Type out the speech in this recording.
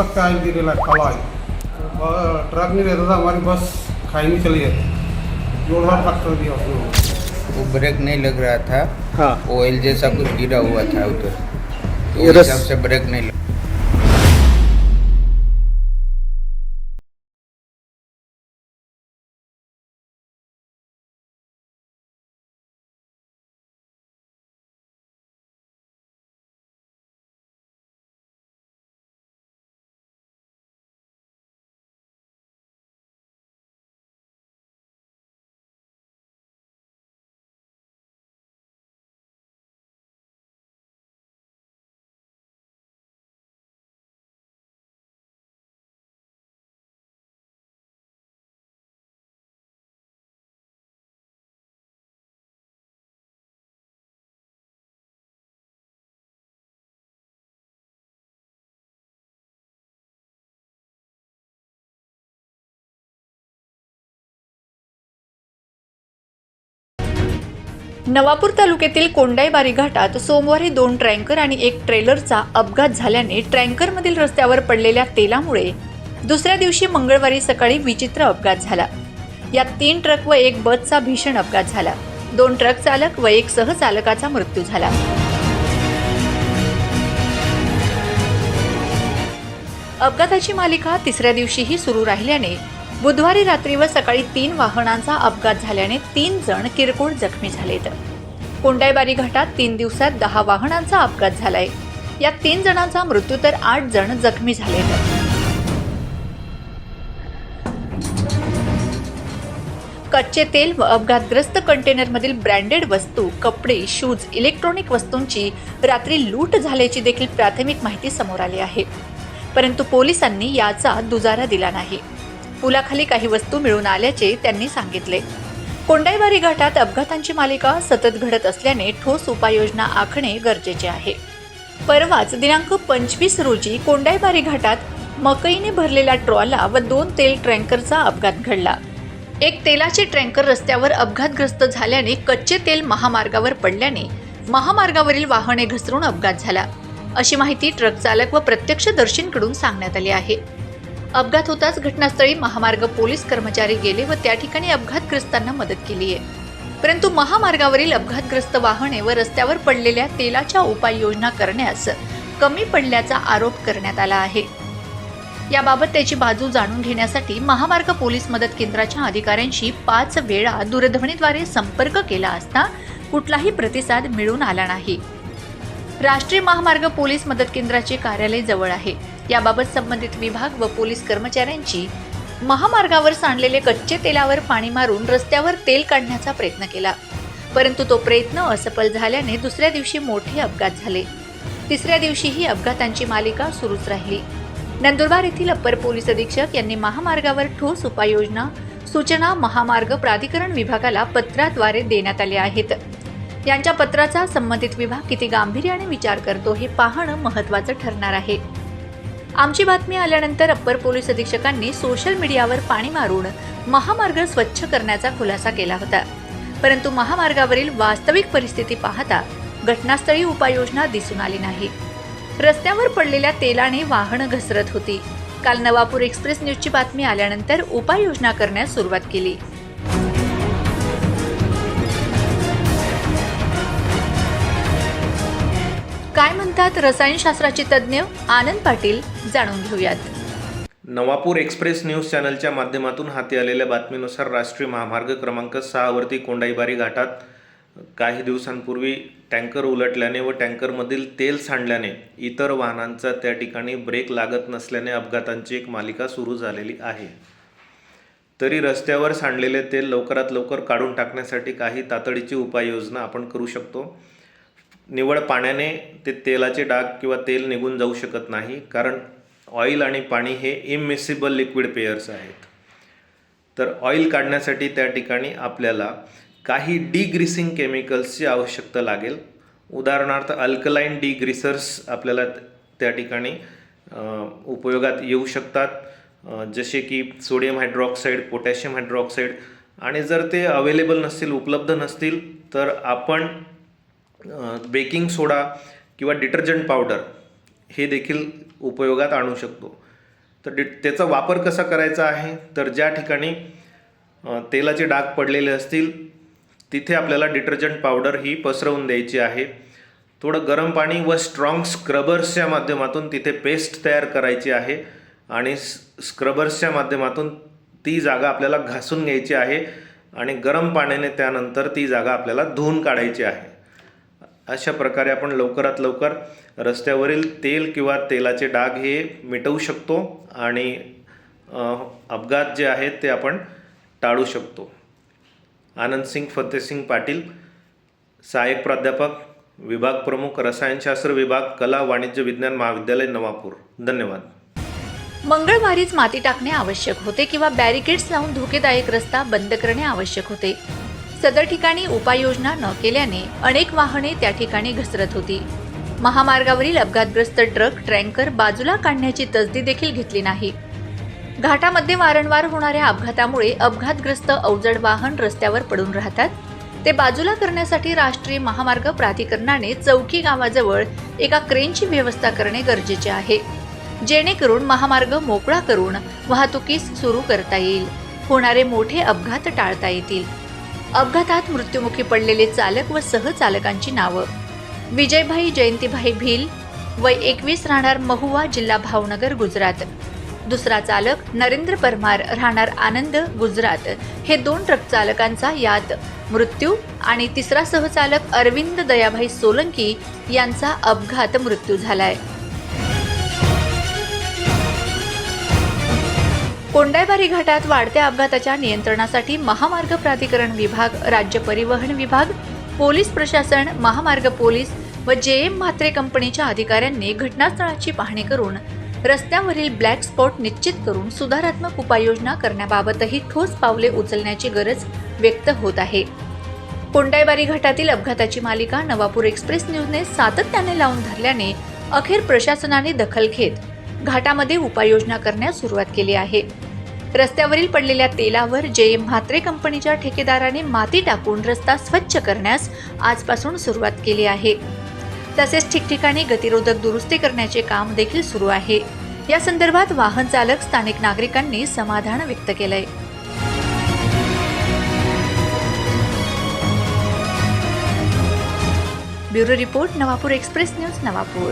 तक का आयल गिरेला खाला है ट्रक नहीं रहता था हमारी बस खाई में चली जाती. जोरदार टक्कर दिया उसने वो ब्रेक नहीं लग रहा था. हाँ. ऑयल जैसा कुछ गिरा हुआ था उधर. तो हिसाब से ब्रेक नहीं लग नवापूर तालुक्यातील कोंडाईबारी घाटात सोमवारी दोन ट्रँकर आणि एक ट्रेलरचा अपघात झाल्याने ट्रँकरमधील रस्त्यावर पडलेल्या तेलामुळे दुसऱ्या दिवशी मंगळवारी सकाळी विचित्र अपघात झाला. यात तीन ट्रक व एक बसचा भीषण अपघात झाला. दोन ट्रक चालक व एक सहचालकाचा मृत्यू झाला. अपघाताची मालिका तिसऱ्या दिवशीही सुरू राहिल्याने बुधवारी रात्री व सकाळी तीन वाहनांचा अपघात झाल्याने तीन जण किरकोळ जखमी झालेत. कोंडायबारी घाटात तीन दिवसात दहा वाहनांचा अपघात झालाय. यात तीन जणांचा मृत्यू तर आठ जण जखमी झाले कच्चे तेल व अपघातग्रस्त कंटेनरमधील ब्रँडेड वस्तू कपडे शूज इलेक्ट्रॉनिक वस्तूंची रात्री लूट झाल्याची देखील प्राथमिक माहिती समोर आली आहे. परंतु पोलिसांनी याचा दुजारा दिला नाही. पुलाखाली काही वस्तू मिळून आल्याचे त्यांनी सांगितले. कोंडाईबारी घाटात अपघातांची मालिका सतत घडत असल्याने ठोस उपाययोजना आखणे गरजेचे आहे. परवाच दिनांक पंचवीस रोजी कोंडाईबारी घाटात मकईने भरलेला ट्रॉला व दोन तेल ट्रँकरचा अपघात घडला. एक तेलाचे ट्रँकर रस्त्यावर अपघातग्रस्त झाल्याने कच्चे तेल महामार्गावर पडल्याने महामार्गावरील वाहने घसरून अपघात झाला. अशी माहिती ट्रक चालक व प्रत्यक्षदर्शींकडून सांगण्यात आली आहे. अपघात होताच घटनास्थळी महामार्ग पोलीस कर्मचारी गेले व त्या ठिकाणी अपघातग्रस्तांना मदत केली आहे. परंतु महामार्गावरील अपघातग्रस्त वाहने व रस्त्यावर पडलेल्या तेलाच्या उपाययोजना करण्यास कमी पडल्याचा आरोप करण्यात आला आहे. याबाबत त्याची बाजू जाणून घेण्यासाठी महामार्ग पोलीस मदत केंद्राच्या अधिकाऱ्यांशी पाच वेळा दूरध्वनीद्वारे संपर्क केला असता कुठलाही प्रतिसाद मिळून आला नाही. राष्ट्रीय महामार्ग पोलीस मदत केंद्राचे कार्यालय जवळ आहे. याबाबत संबंधित विभाग व पोलीस कर्मचाऱ्यांची महामार्गावर सांडलेले कच्चे तेलावर पाणी मारून रस्त्यावर तेल काढण्याचा प्रयत्न केला. परंतु तो प्रयत्न असफल झाल्याने दुसऱ्या दिवशी मोठे अपघात झाले. तिसऱ्या दिवशीही अपघातांची मालिका सुरूच राहिली. नंदुरबार येथील अप्पर पोलीस अधीक्षक यांनी महामार्गावर ठोस उपाययोजना सूचना महामार्ग प्राधिकरण विभागाला पत्राद्वारे देण्यात आल्या आहेत. यांच्या पत्राचा संबंधित विभाग किती गांभीर्याने विचार करतो हे पाहणं महत्त्वाचं ठरणार आहे. आमची बातमी आल्यानंतर अप्पर पोलीस अधीक्षकांनी सोशल मीडियावर पाणी मारून महामार्ग स्वच्छ करण्याचा खुलासा केला होता. परंतु महामार्गावरील वास्तविक परिस्थिती पाहता घटनास्थळी उपाययोजना दिसून आली नाही. रस्त्यावर पडलेल्या तेलाने वाहनं घसरत होती. काल नवापूर एक्सप्रेस न्यूजची बातमी आल्यानंतर उपाययोजना करण्यास सुरुवात केली. काय रसायनशास्त्राचे तज्ज्ञ आनंद पाटील जाणून घेऊयात. नवापूर एक्सप्रेस न्यूज चॅनलच्या माध्यमातून हाती आलेल्या बातमीनुसार राष्ट्रीय महामार्ग क्रमांक सहावरती कोंडाईबारी घाटात काही दिवसांपूर्वी टँकर उलटल्याने व टँकरमधील तेल सांडल्याने इतर वाहनांचा त्या ठिकाणी ब्रेक लागत नसल्याने अपघातांची एक मालिका सुरू झालेली आहे. तरी रस्त्यावर सांडलेले तेल लवकरात लवकर काढून टाकण्यासाठी काही तातडीची उपाययोजना आपण करू शकतो. निवड पाण्याने ते तेलाचे डाग किंवा तेल निघून जाऊ शकत नाही कारण ऑइल आणि पाणी हे इमिसिबल लिक्विड पेयर्स आहेत. तर ऑइल काढण्यासाठी त्या ठिकाणी आपल्याला काही डिग्रिसिंग केमिकल्सची आवश्यकता लागेल. उदाहरणार्थ अल्कलाईन डिग्रिसर्स आपल्याला त्या ठिकाणी उपयोगात येऊ शकतात. जसे की सोडियम हायड्रॉक्साईड पोटॅशियम हायड्रॉक्साईड. आणि जर ते अवेलेबल नसतील उपलब्ध नसतील तर आपण बेकिंग सोडा किंवा डिटर्जंट पावडर हे देखील उपयोगात आणू शकतो. तर डि त्याचा वापर कसा करायचा आहे? तर ज्या ठिकाणी तेलाचे डाग पडलेले असतील तिथे आपल्याला डिटर्जंट पावडर ही पसरवून द्यायची आहे. थोडं गरम पाणी व स्ट्रॉंग स्क्रबर्सच्या माध्यमातून तिथे पेस्ट तयार करायची आहे आणि स्क्रबर्सच्या माध्यमातून ती जागा आपल्याला घासून घ्यायची आहे आणि गरम पाण्याने त्यानंतर ती जागा आपल्याला धुवून काढायची आहे. अशा प्रकारे आपण लवकरात लवकर रस्त्यावरील तेल किंवा तेलाचे डाग हे मिटवू शकतो आणि अपघात जे आहेत ते आपण टाळू शकतो. आनंद सिंग फतेसिंग पाटील सहाय्यक प्राध्यापक विभाग प्रमुख रसायनशास्त्र विभाग कला वाणिज्य विज्ञान महाविद्यालय नवापूर. धन्यवाद. मंगळवारीच माती टाकणे आवश्यक होते किंवा बॅरिकेड्स लावून धोकेदायक रस्ता बंद करणे आवश्यक होते. सदर ठिकाणी उपाययोजना न केल्याने अनेक वाहने त्या ठिकाणी घसरत होती. महामार्गावरील अपघातग्रस्त ट्रक ट्रँकर बाजूला काढण्याची तसदी देखील घेतली नाही. घाटामध्ये वारंवार होणाऱ्या अपघातामुळे अपघातग्रस्त अवजड वाहन रस्त्यावर पडून राहतात. ते बाजूला करण्यासाठी राष्ट्रीय महामार्ग प्राधिकरणाने चौकी गावाजवळ एका क्रेनची व्यवस्था करणे गरजेचे आहे. जेणेकरून महामार्ग मोकळा करून वाहतुकीस सुरू करता येईल. होणारे मोठे अपघात टाळता येतील. अपघातात मृत्युमुखी पडलेले चालक व सहचालकांची नावं. विजयभाई जयंतीभाई भिल वय एकवीस राहणार महुवा जिल्हा भावनगर गुजरात. दुसरा चालक नरेंद्र परमार राहणार आनंद गुजरात. हे दोन ट्रक चालकांचा यात मृत्यू आणि तिसरा सहचालक अरविंद दयाभाई सोलंकी यांचा अपघात मृत्यू झालाय. कोंडायबारी घाटात वाढत्या अपघाताच्या नियंत्रणासाठी महामार्ग प्राधिकरण विभाग राज्य परिवहन विभाग पोलीस प्रशासन महामार्ग पोलीस व जे एम म्हात्रे कंपनीच्या अधिकाऱ्यांनी घटनास्थळाची पाहणी करून रस्त्यावरील ब्लॅक स्पॉट निश्चित करून सुधारात्मक उपाययोजना करण्याबाबतही ठोस पावले उचलण्याची गरज व्यक्त होत आहे. कोंडायबारी घाटातील अपघाताची मालिका नवापूर एक्सप्रेस न्यूजने सातत्याने लावून धरल्याने अखेर प्रशासनाने दखल घेत घाटामध्ये उपाययोजना करण्यास सुरुवात केली आहे. रस्त्यावरील पडलेल्या तेलावर जे एम म्हात्रे कंपनीच्या ठेकेदाराने माती टाकून रस्ता स्वच्छ करण्यास आजपासून सुरुवात केली आहे. तसेच ठिकठिकाणी गतिरोधक दुरुस्ती करण्याचे काम देखील सुरू आहे. या संदर्भात वाहन चालक स्थानिक नागरिकांनी समाधान व्यक्त केलंय. Bureau report Navapur express news Navapur.